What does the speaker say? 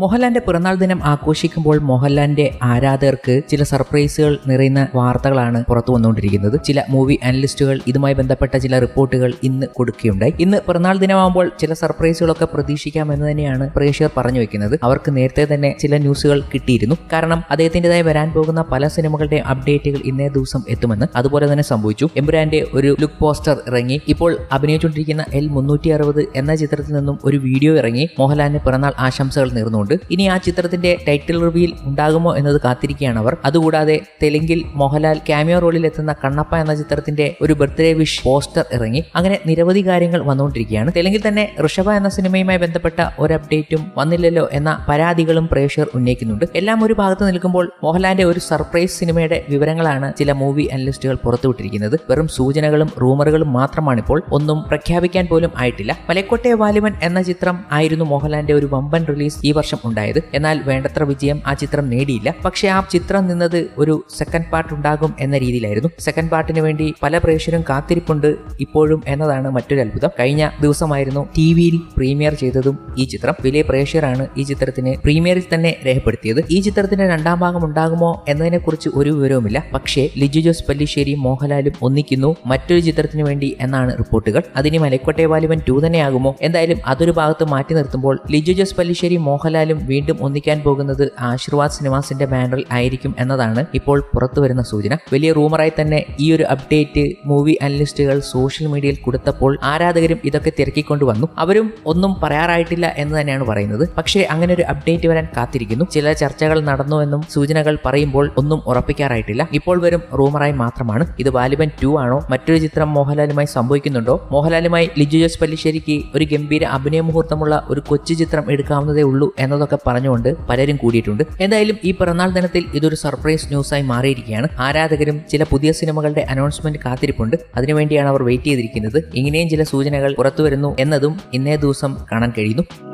മോഹൻലാലിന്റെ പിറന്നാൾ ദിനം ആഘോഷിക്കുമ്പോൾ മോഹൻലാലിന്റെ ആരാധകർക്ക് ചില സർപ്രൈസുകൾ നിറയുന്ന വാർത്തകളാണ് പുറത്തു വന്നുകൊണ്ടിരിക്കുന്നത്. ചില മൂവി അനലിസ്റ്റുകൾ ഇതുമായി ബന്ധപ്പെട്ട ചില റിപ്പോർട്ടുകൾ ഇന്ന് കൊടുക്കുകയുണ്ടായി. ഇന്ന് പിറന്നാൾ ദിനമാകുമ്പോൾ ചില സർപ്രൈസുകളൊക്കെ പ്രതീക്ഷിക്കാമെന്ന് തന്നെയാണ് പ്രേക്ഷകർ പറഞ്ഞു വെക്കുന്നത്. അവർക്ക് നേരത്തെ തന്നെ ചില ന്യൂസുകൾ കിട്ടിയിരുന്നു. കാരണം അദ്ദേഹത്തിന്റെതായി വരാൻ പോകുന്ന പല സിനിമകളുടെ അപ്ഡേറ്റുകൾ ഇന്നേ ദിവസം എത്തുമെന്ന് അതുപോലെ തന്നെ സംഭവിച്ചു. എംബുരാന്റെ ഒരു ലുക്ക് പോസ്റ്റർ ഇറങ്ങി. ഇപ്പോൾ അഭിനയിച്ചുകൊണ്ടിരിക്കുന്ന എൽ മുന്നൂറ്റി എന്ന ചിത്രത്തിൽ നിന്നും ഒരു വീഡിയോ ഇറങ്ങി. മോഹൻലാലിന് പിറന്നാൾ ആശംസകൾ നേർന്നുകൊണ്ട് ഇനി ആ ചിത്രത്തിന്റെ ടൈറ്റിൽ റിവ്യൂൽ ഉണ്ടാകുമോ എന്നത് കാത്തിരിക്കുകയാണ് അവർ അതുകൂടാതെ തെലുങ്കിൽ മോഹൻലാൽ ക്യാമിയോ റോളിൽ എത്തുന്ന കണ്ണപ്പ എന്ന ചിത്രത്തിന്റെ ഒരു ബർത്ത്ഡേ വിഷ് പോസ്റ്റർ ഇറങ്ങി. അങ്ങനെ നിരവധി കാര്യങ്ങൾ വന്നുകൊണ്ടിരിക്കുകയാണ്. തെലുങ്കിൽ തന്നെ ഋഷഭ എന്ന സിനിമയുമായി ബന്ധപ്പെട്ട ഒരു അപ്ഡേറ്റും വന്നില്ലല്ലോ എന്ന പരാതികളും പ്രേക്ഷകർ ഉന്നയിക്കുന്നുണ്ട്. എല്ലാം ഒരു ഭാഗത്ത് നിൽക്കുമ്പോൾ മോഹൻലാലിന്റെ ഒരു സർപ്രൈസ് സിനിമയുടെ വിവരങ്ങളാണ് ചില മൂവി അനലിസ്റ്റുകൾ പുറത്തുവിട്ടിരിക്കുന്നത്. വെറും സൂചനകളും റൂമറുകളും മാത്രമാണിപ്പോൾ. ഒന്നും പ്രഖ്യാപിക്കാൻ പോലും ആയിട്ടില്ല. മലക്കോട്ടെ വാലിമൻ എന്ന ചിത്രം ആയിരുന്നു മോഹൻലാലിന്റെ ഒരു വമ്പൻ റിലീസ് ഈ വർഷം ഉണ്ടായത്. എന്നാൽ വേണ്ടത്ര വിജയം ആ ചിത്രം നേടിയില്ല. പക്ഷേ ആ ചിത്രം നിന്നത് ഒരു സെക്കൻഡ് പാർട്ട് ഉണ്ടാകും എന്ന രീതിയിലായിരുന്നു. സെക്കൻഡ് പാർട്ടിന് വേണ്ടി പല പ്രേക്ഷകരും കാത്തിരിപ്പുണ്ട് ഇപ്പോഴും എന്നതാണ് മറ്റൊരു അത്ഭുതം. കഴിഞ്ഞ ദിവസമായിരുന്നു ടി വിയിൽ പ്രീമിയർ ചെയ്തതും ഈ ചിത്രം. വലിയ പ്രേക്ഷകരാണ് ഈ ചിത്രത്തിന് പ്രീമിയറിൽ തന്നെ രേഖപ്പെടുത്തിയത്. ഈ ചിത്രത്തിന്റെ രണ്ടാം ഭാഗം ഉണ്ടാകുമോ എന്നതിനെക്കുറിച്ച് ഒരു വിവരവുമില്ല. പക്ഷേ ലിജു ജോസ് പല്ലിശ്ശേരിയും മോഹൻലാലും ഒന്നിക്കുന്നു മറ്റൊരു ചിത്രത്തിന് വേണ്ടി എന്നാണ് റിപ്പോർട്ടുകൾ. അതിന് മലക്കോട്ടെ വാലിബൻ ടു തന്നെയാകുമോ? എന്തായാലും അതൊരു ഭാഗത്ത് മാറ്റി നിർത്തുമ്പോൾ ലിജു ജോസ് പല്ലിശ്ശേരി മോഹൻലാലും വീണ്ടും ഒന്നിക്കാൻ പോകുന്നത് ആശീർവാദ് സിനിമാസിന്റെ ബാനറിൽ ആയിരിക്കും എന്നതാണ് ഇപ്പോൾ പുറത്തു വരുന്ന സൂചന. വലിയ റൂമറായി തന്നെ ഈ ഒരു അപ്ഡേറ്റ് മൂവി അനലിസ്റ്റുകൾ സോഷ്യൽ മീഡിയയിൽ കൊടുത്തപ്പോൾ ആരാധകരും ഇതൊക്കെ തിരക്കിക്കൊണ്ട് വന്നു. അവരും ഒന്നും പറയാറായിട്ടില്ല എന്ന് തന്നെയാണ് പറയുന്നത്. പക്ഷേ അങ്ങനെ ഒരു അപ്ഡേറ്റ് വരാൻ കാത്തിരിക്കുന്നു. ചില ചർച്ചകൾ നടന്നു എന്നും സൂചനകൾ പറയുമ്പോൾ ഒന്നും ഉറപ്പിക്കാറായിട്ടില്ല. ഇപ്പോൾ വരും റൂമറായി മാത്രമാണ്. ഇത് വാലിബൻ ടു ആണോ? മറ്റൊരു ചിത്രം മോഹൻലാലുമായി സംഭവിക്കുന്നുണ്ടോ? മോഹൻലാലുമായി ലിജു ജോസ് പല്ലിശ്ശേരിക്ക് ഒരു ഗംഭീര അഭിനയ മുഹൂർത്തമുള്ള ഒരു കൊച്ചു ചിത്രം എടുക്കാവുന്നതേ ഉള്ളൂ എന്നതൊക്കെ പറഞ്ഞുകൊണ്ട് പലരും കൂടിയിട്ടുണ്ട്. എന്തായാലും ഈ പിറന്നാൾ ദിനത്തിൽ ഇതൊരു സർപ്രൈസ് ന്യൂസായി മാറിയിരിക്കുകയാണ്. ആരാധകരും ചില പുതിയ സിനിമകളുടെ അനൗൺസ്മെന്റ് കാത്തിരിപ്പുണ്ട്. അതിനുവേണ്ടിയാണ് അവർ വെയിറ്റ് ചെയ്തിരിക്കുന്നത്. ഇങ്ങനെയും ചില സൂചനകൾ പുറത്തുവരുന്നു എന്നതും ഇന്നേ ദിവസം കാണാൻ കഴിയുന്നു.